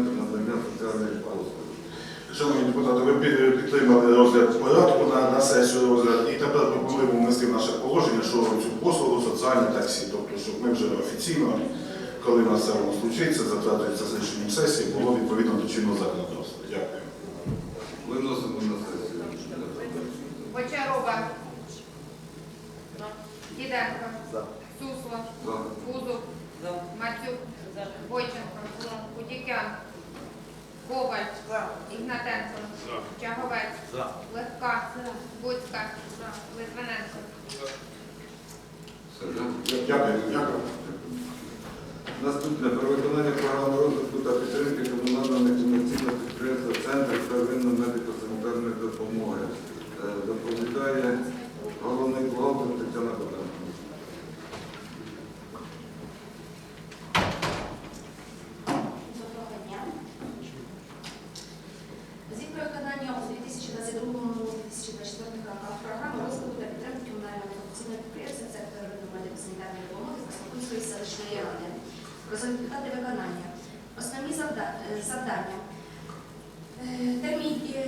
центр надання соціальних послуг. Шановні депутати, ви підтримали розгляд порядку на, на сесію розгляд, і тепер пропонуємо внести в наше положення, що цю послугу соціальне таксі, тобто, щоб ми вже офіційно, коли в нас це воно случиться, затверджується з рішенням сесії, було відповідно до чинного законодавства. Дякую. Виносимо на сесію. Бочарова. Діденко. Сусло. За. Бузов. Матюк. Бойченко. Худікян. Коваль. Ігнатенко. Чаговець. Легка. Буцька. Литвиненко. Дякую. Дякую. Наступне про виконання програми розвитку та підтримки комунального некомерційного підприємства Центр первинної медико-санітарної допомоги. Е, Доповідає головний бухгалтер Тетяна Богданова. Доброго дня. Звіт про виконання у 2022-2024 роках програми розвитку та підтримки комунального некомерційного підприємства сектору медико-санітарної допомоги Краснопольської селищної ради. Про результати виконання. Основні е, завдання. Е, Термін е,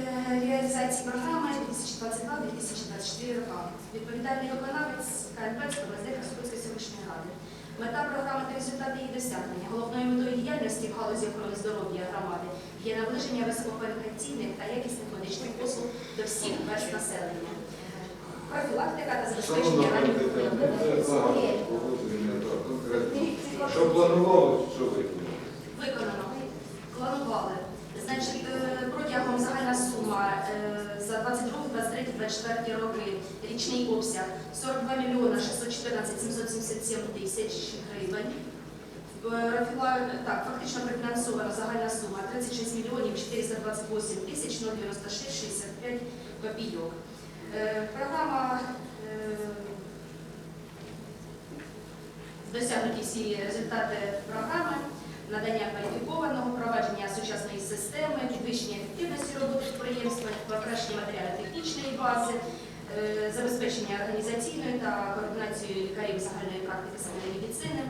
реалізації програми 2022-2024 роки. Відповідальний виконавець КНП СПВСД Краснопольської селищної ради. Мета програми та результати її досягнення. Головною метою діяльності в галузі охорони здоров'я громади є наближення висококваліфікаційних та якісних медичних послуг до всіх верст населення. Профілактика та забезпечення Шановна Що планували, що виконали? Виконано. Планували. Значить, е, протягом загальна сума е, за 22, 23, 24 роки річний обсяг 42 мільйона 614 777 тисяч гривень. Так, фактично профінансована загальна сума 36 мільйонів 428 тисяч 096 65 копійок. Е, Програма досягнуті всі результати програми, надання кваліфікованого, впровадження сучасної системи, підвищення ефективності роботи підприємства, покращення матеріально-технічної бази, е, забезпечення організаційної та координацією лікарів загальної практики сімейної медицини,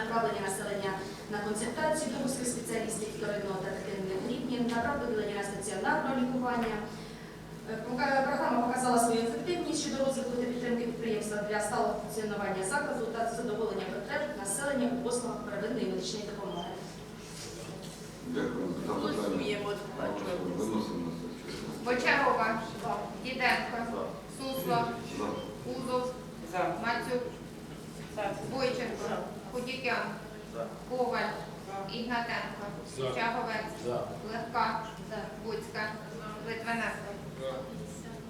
направлення населення на консультацію до вузьких спеціалістів вторинного та третинних рівнів, направлення на стаціонарне лікування. Е, Програма показала свою ефективність щодо розвитку та підтримки підприємства для сталого функціонування закладу та задоволення потреб населення у послугах первинної медичної допомоги. Дякую. Запитання. Виносимо. Бочарова. Діденко. Сусло. За. Бузов. Матюк. Бойченко. Худікян. Коваль. Ігнатенко. Чаговець. Легка. Буцька. Литвиненко.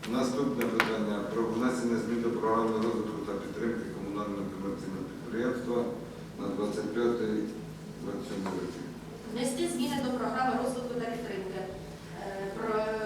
Наступне питання про внесення змін до програми розвитку та підтримки комунального комерційного підприємства на 25-27 роки. Внести зміни до програми розвитку та підтримки е,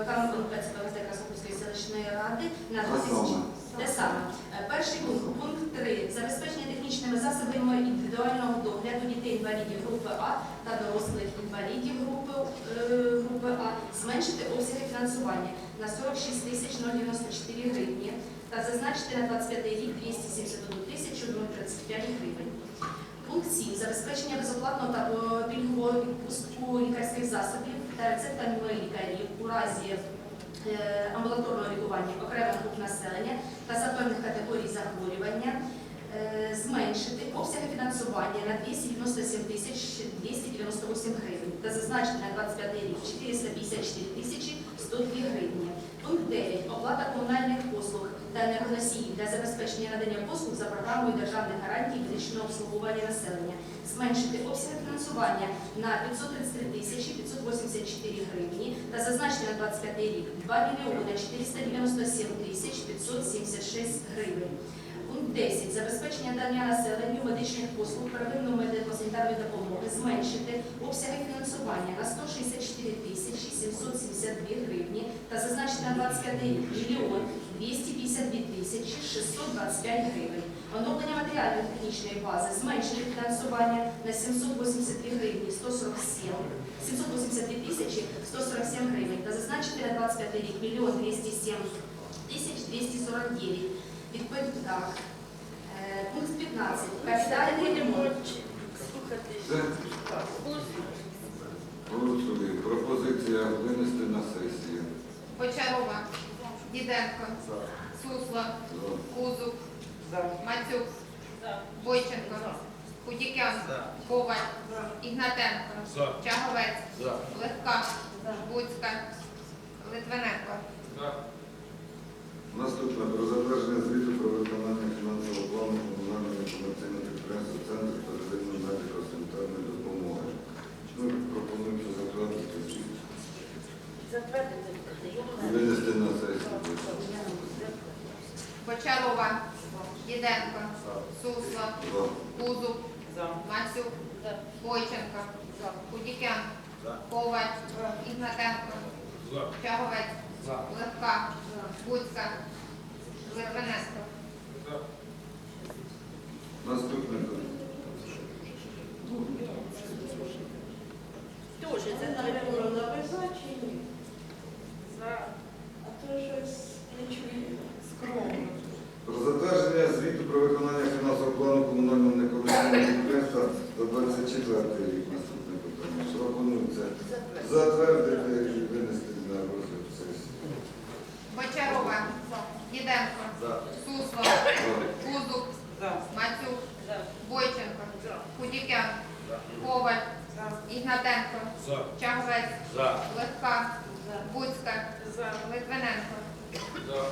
ПВСД Краснопольської селищної ради на 2000? Те саме. Е, Перший пункт. Пункт 3. Забезпечення технічними засобами індивідуального догляду дітей-інвалідів групи А та дорослих інвалідів групи, е, групи А зменшити обсяги фінансування на 46 тисяч 094 гривні та зазначити на 25 рік 271 тисячу 035 гривень. Пункт 7. Забезпечення безоплатного та е, пільгового відпустку лікарських засобів та рецептами лікарів у разі е, амбулаторного лікування окремих груп населення та за певних категорій захворювання е, зменшити обсяги фінансування на 297 тисяч 298 гривень та зазначити на 25 рік 454 тисячі 102 гривні. Пункт 9. Оплата комунальних послуг та енергоносіїв для забезпечення надання послуг за програмою державних гарантій медичного обслуговування населення. Зменшити обсяг фінансування на 533 тисячі 584 гривні та зазначити на 25 рік 2 мільйони 497 тисяч 576 гривень. Пункт 10. Забезпечення надання населенню медичних послуг первинної медико-санітарної допомоги зменшити обсяги фінансування на 164 тисячі 772 гривні та зазначити на 25 мільйон 252 тисячі 625 гривень. Оновлення матеріально-технічної бази зменшити фінансування на 782 гривні 147 782 тисячі 147 гривень та зазначити на 25 рік мільйон 207 тисяч 249. Відповідь так. Е, пункт 15. Капітальний ремонт. Голосує. Пропозиція винести на сесію. Бочарова. Діденко. Сусла, Кузук, Мацюк. Бойченко. Худікян. Коваль. Ігнатенко. Чаговець. Легка. Буцька. Литвиненко. Наступне про затвердження звіту про виконання фінансового плану комунального інформаційного підприємства Центр первинної медико-санітарної допомоги. Ми пропонуємо це затвердити звіт винести на сесію. Бочарова, Діденко, Сусло. Кузуб, Мацюк, Бойченко, Худікян, Коваль, Ігнатенко, Чаговець, Легка, Буцька, Литвиненко. Наступне Тоже це треба написати чи ні? А то щось не чую скромно. Про затвердження звіту про виконання фінансового плану комунального некомерційного підприємства за 24 рік. Наступне питання. Пропонується? Затвердити і винести на розгляд сесії. Бочарова, Діденко, Сусло, Кузуб, Мацюк, Бойченко, Худікян, Коваль, Ігнатенко, Чаговець, Легка, Буцька, Литвиненко. Дякую.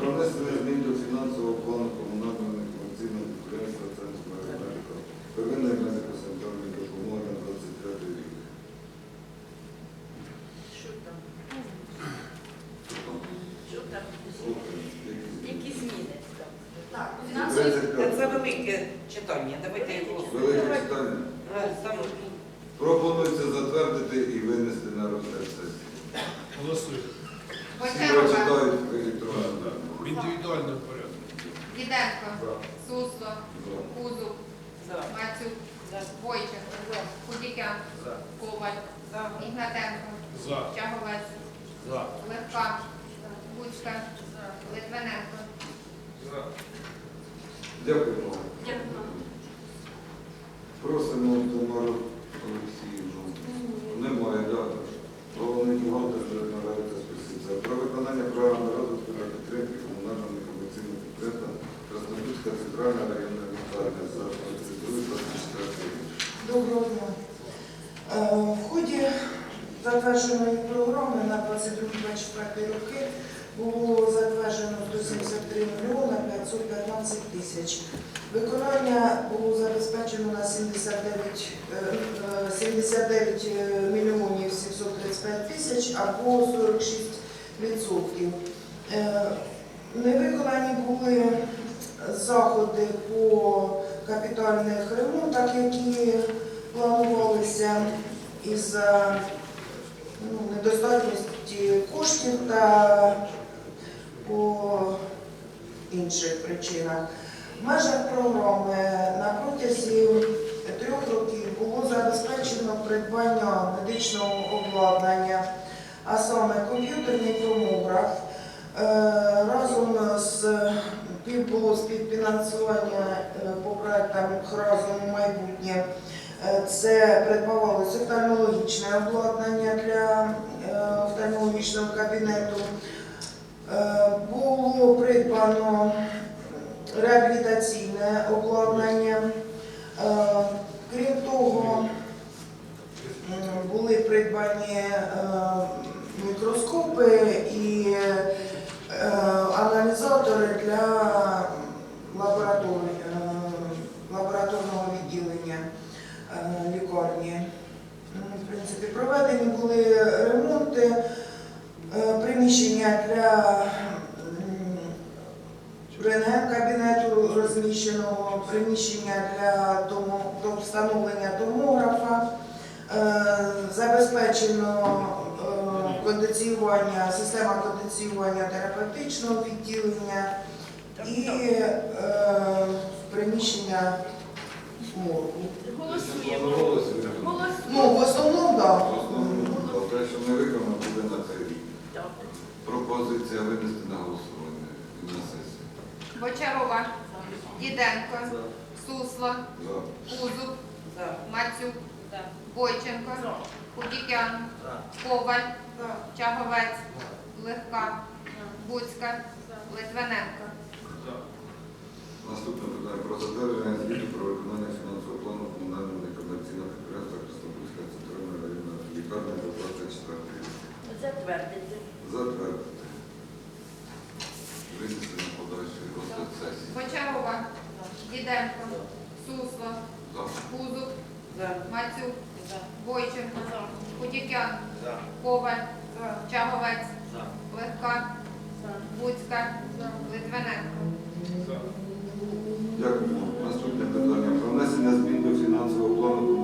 Про внесення змін до фінансового плану комунального некомерційного підприємства Центр медико первинної медико-санітарної допомоги на 25 рік. Що там? Що там? Що там? Слухай, які зміни? Які зміни там? Так, у фінансовій 35. Це велике читання. Давайте його. Велике питання. Е, Там Пропонується затвердити і винести на розгляд сесії. Голосуємо. Всі прочитають в електронному. В індивідуальному порядку. Діденко, Сусло, Кузуб, за. Мацюк, Бойченко, Худікян, Коваль, Ігнатенко, За. Чаговець, За. Легка, Буцька, Литвиненко. Дякуємо. Дякую. Просимо Тамару Олексіївну. Немає, так. Головний бухгалтер вже надається списиця. Про виконання програми розвитку та підтримки комунального некомерційного підприємства Краснодубська центральна районна лікарня за процедурою 24 рік. Доброго дня. Е, В ході затвердженої програми на 22-24 роки було затверджено 173 мільйона 515 тисяч. Виконання було забезпечено на 79, е, е, 79 мільйонів 735 тисяч або 46 відсотків. Е, Невиконані були заходи по капітальних ремонтах, які планувалися із ну, недостатності коштів та по інших причинах. В межах програми на протязі трьох років було забезпечено придбання медичного обладнання, а саме комп'ютерний томограф. Е, Разом з було співфінансування е, по проектам разом майбутнє. Е, Це придбавалося офтальмологічне обладнання для офтальмологічного кабінету. Е, Було придбано реабілітаційне обладнання. Е, Крім того, були придбані е, мікроскопи і аналізатори для лабораторії, е, лабораторного відділення е, лікарні. Ну, В принципі, проведені були ремонти е, приміщення для м, рентген-кабінету розміщеного, приміщення для тому, до встановлення томографа, Е, забезпечено е, кондиціювання, система кондиціювання терапевтичного відділення і е, приміщення моргу. Голосуємо. Ну, в основному, так. В основному, те, що не виконано, буде на цей рік. Пропозиція винести на голосування і на сесію. Бочарова, Діденко, Сусло, За. Кузуб. Мацюк, Бойченко, Худікян, Коваль, Чаговець, Легка, Буцька, Литвиненко. Наступне питання про затвердження звіту про виконання фінансового плану комунального некомерційного підприємства Краснопольська центральна районна лікарня за 24 рік. Затвердити. Затвердити. Винести на подальший розгляд сесії. Бочарова, Діденко, Сусло. Кузов, Мацюк, Бойченко, За. Худікян, Коваль, Чаговець, Легка, Буцька, Литвиненко. Дякуємо. Наступне питання. Про внесення змін до фінансового плану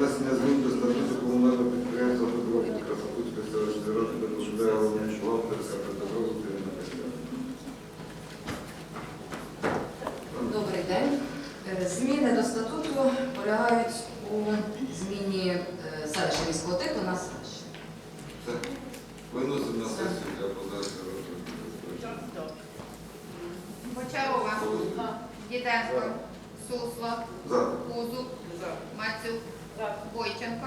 внесення змін до статуту комунального підприємства Федоровська Краснопутської селищної ради доповідає головний бухгалтерська Петровська Ірина Костянтинівна. Добрий день. Е, Зміни до статуту полягають у зміні е, селища міського типу на селище. Все. Виносимо на сесію для подальшого розгляду. Бочарова, Діденко, Сусло, За. Кузов, Мацюк, Бойченко,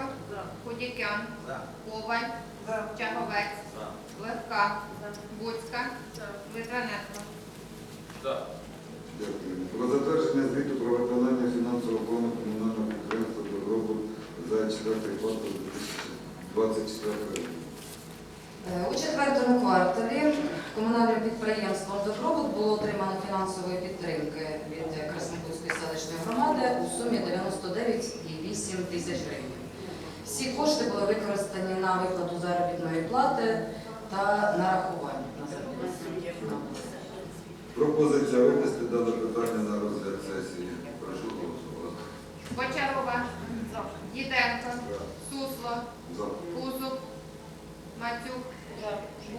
Худікян, Коваль, Чаговець, Легка, Буцька, Литвиненко. Дякуємо. Про затвердження звіту про виконання фінансового плану комунального підприємства Добробут за 4 квартал 2024 рік. Е, У четвертому кварталі комунальним підприємством «Добробут» було отримано фінансової підтримки від Краснопутської селищної громади у сумі 99,8 тисяч гривень. Всі кошти були використані на виплату заробітної плати та нарахування на заробітну плату. Пропозиція винести дане питання на розгляд сесії. Прошу голосувати. Бочарова, Діденко, Сусло, За. Кузов, Мацюк,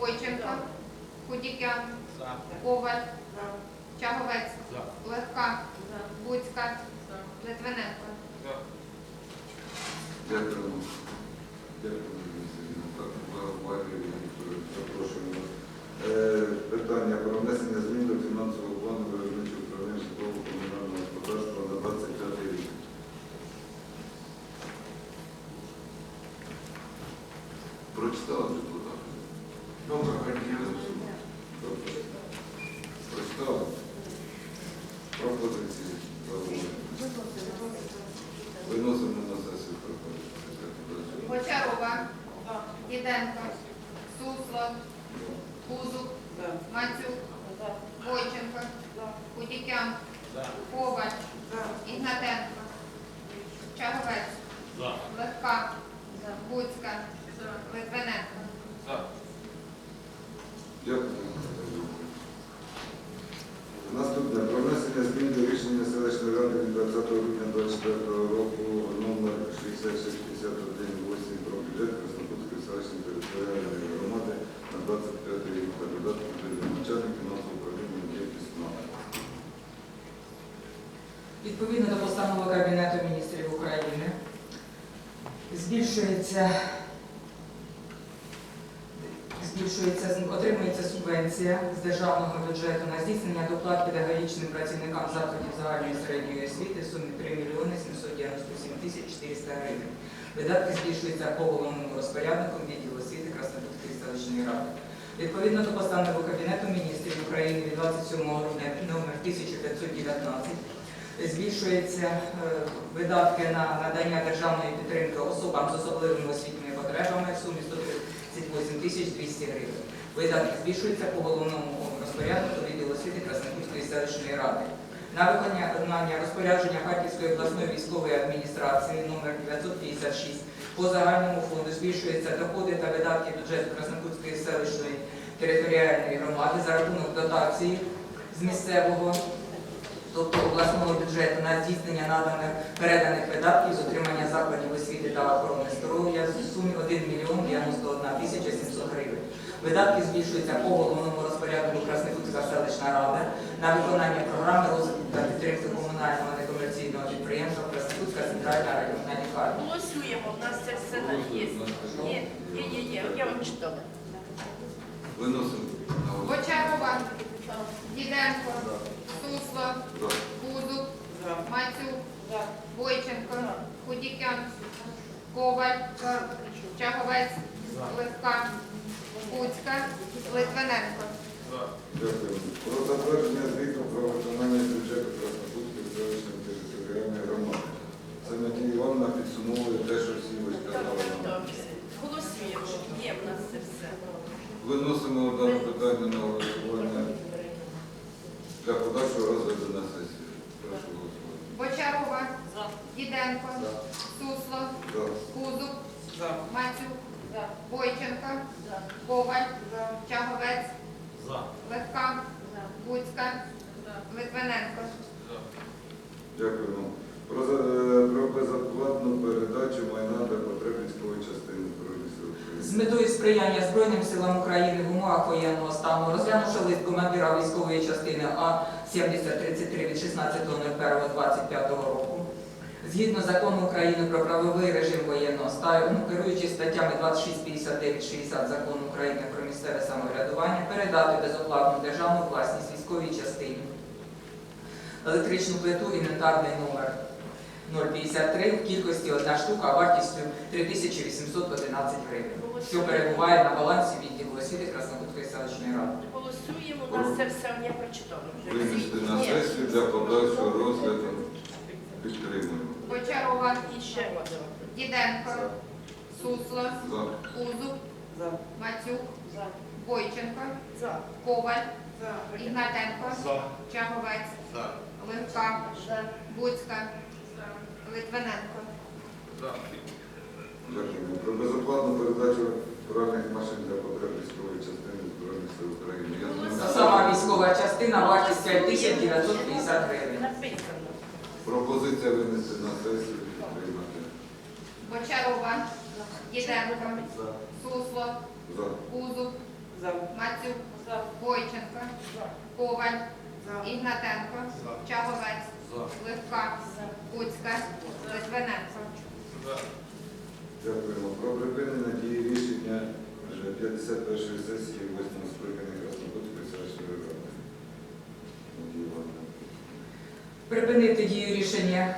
Бойченко, Худікян, Коваль, Чаговець, Легка, Буцька, Литвиненко. Дякуємо. Дякуємо, Юрій Сергійовна. Так, Валерій Вікторович, запрошуємо вас. Е, Питання про внесення змін до фінансового плану виробничого управління житлово-комунального господарства на 25 рік. Прочитали депутати? Добре, Добре. Прочитали? Пропозиції. Зауваження. Виносимо на сесію пропозиції. Діденко, Сусло, Кузов, Мацюк, Бойченко, Худікян, Коваль, Ігнатенко, Чаговець, Легка, Буцька, Литвиненко. Дякую. Наступне. Про внесення змін до рішення селищної ради від 20 грудня 2024 року номер 6651 про бюджет Краснопутської селищної територіальної громади на 25 рік та додатку до начальник фінансового управління діяльність письма. Відповідно до постанови Кабінету міністрів України збільшується, збільшується, отримується субвенція з державного бюджету на здійснення доплат педагогічним працівникам закладів загальної середньої освіти в сумі 3 мільйони 797 тисяч 400 гривень. Видатки збільшуються по головному розпоряднику відділу освіти Краснопутської селищної ради. Відповідно до постанови Кабінету міністрів України від 27 грудня номер 1519 збільшуються е, видатки на надання державної підтримки особам з особливими освітніми потребами в сумі 138 тисяч 200 гривень. Видатки збільшуються по головному розпоряднику відділу освіти Краснопутської селищної ради. На виконання розпорядження Харківської обласної військової адміністрації номер 956 по загальному фонду збільшуються доходи та видатки бюджету Краснопутської селищної територіальної громади за рахунок дотації з місцевого тобто обласного бюджету на здійснення наданих переданих видатків з отримання закладів освіти та охорони здоров'я в сумі 1 мільйон 91 тисяча 700 гривень. Видатки збільшуються по головному розпорядку Красникутська селищна рада на виконання програми розвитку та підтримки комунального некомерційного підприємства Красникутська центральна районна лікарня. Голосуємо, у нас це все є. Є, є, є, є. Я вам читала. Виносимо. Бочарова, Діденко, Сусло. Кузов, Мацюк, Бойченко, Худікян, Коваль, Чаговець, Левка, Куцька, Литвиненко. Дякую. Про затвердження звіту про виконання бюджету Краснопутської селищної територіальної громади. Це Надія Івановна підсумовує те, що всі ви сказали. нам. Голосуємо. Є в нас це все. Виносимо дане питання на голосування для подальшого розгляду на сесії. Прошу голосувати. Бочарова, Діденко, Сусло, За. Кузов, За. Мацюк, Бойченко, Коваль, Чаговець, Левка, Куцька, Литвиненко. Дякую вам. Про, е, про безоплатну передачу майна для потреб військової частини Збройних сил З метою сприяння Збройним силам України в умовах воєнного стану, розглянувши лист командира військової частини А-7033 від 16.01.25 року, згідно закону України про правовий режим воєнного стану, керуючись статтями 26, 59, 60 закону України про місцеве самоврядування, передати безоплатну державну власність військовій частині електричну плиту інвентарний номер 053 в кількості одна штука вартістю 3811 гривень, що перебуває на балансі відділу освіти Красногутської селищної ради. Голосуємо, у нас це все я прочитала. Винести на сесію для подальшого розгляду. Підтримуємо. Бочарова, І ще. Діденко, Сусло, За. Мацюк, За. Бойченко, За. Коваль, Ігнатенко, Чаговець, Левка, Буцька, Литвиненко. Дякую. Про безоплатну передачу пральних машин для потреб військової частини Збройних сил України. Сама військова частина вартість 5950 гривень. Пропозиція винести на сесію підтримати. Бочарова, Діденко, Сусло, За. Мацюк, Бойченко, Коваль, Ігнатенко, Чаговець, Левка, Куцька, Литвиненко. Дякуємо. Про припинення дії рішення е, 51-ї сесії 8 скликання Краснопутської селищної ради. Припинити дію рішення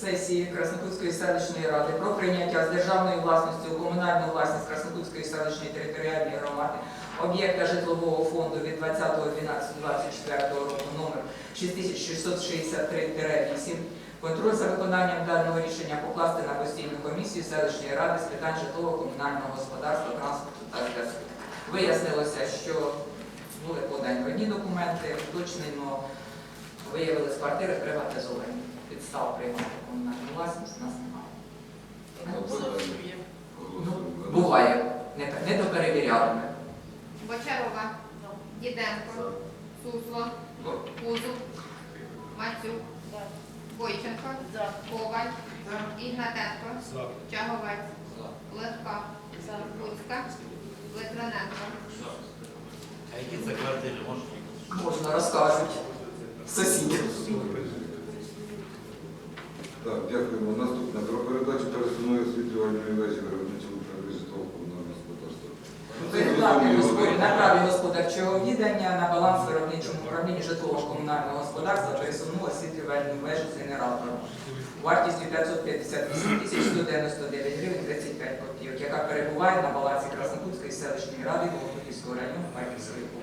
сесії Краснокутської селищної ради про прийняття з державною власністю у комунальну власність Краснокутської селищної територіальної громади об'єкта житлового фонду від 20.12.24 року номер 6663-8. Контроль за виконанням даного рішення покласти на постійну комісію селищної ради з питань житлово-комунального господарства, транспорту та зв'язку. Вияснилося, що були подані одні документи, уточнено виявились квартири приватизовані. Підстав приймати комунальну власність у нас немає. Ну, буває, не, не доперевіряли ми. Бочарова, Діденко, Сусло. Кузов, Мацюк, Бойченко, Коваль, Ігнатенко. Чаговець, Левка, Куцька, Литвиненко. А які це квартири можна? Можна розкажуть сусіди. Так, дякуємо. Наступне. Про передачу пересувної освітлювальної вежі виробничому управління житлово-комунального господарства. Передати господарі на праві господарчого віддання на баланс виробничому управлінні житлово-комунального господарства пересувну освітлювальну вежу з генератором вартістю 558 тисяч 199 гривень 35 копійок, яка перебуває на балансі Краснопутської селищної ради Володимирського району Харківської області.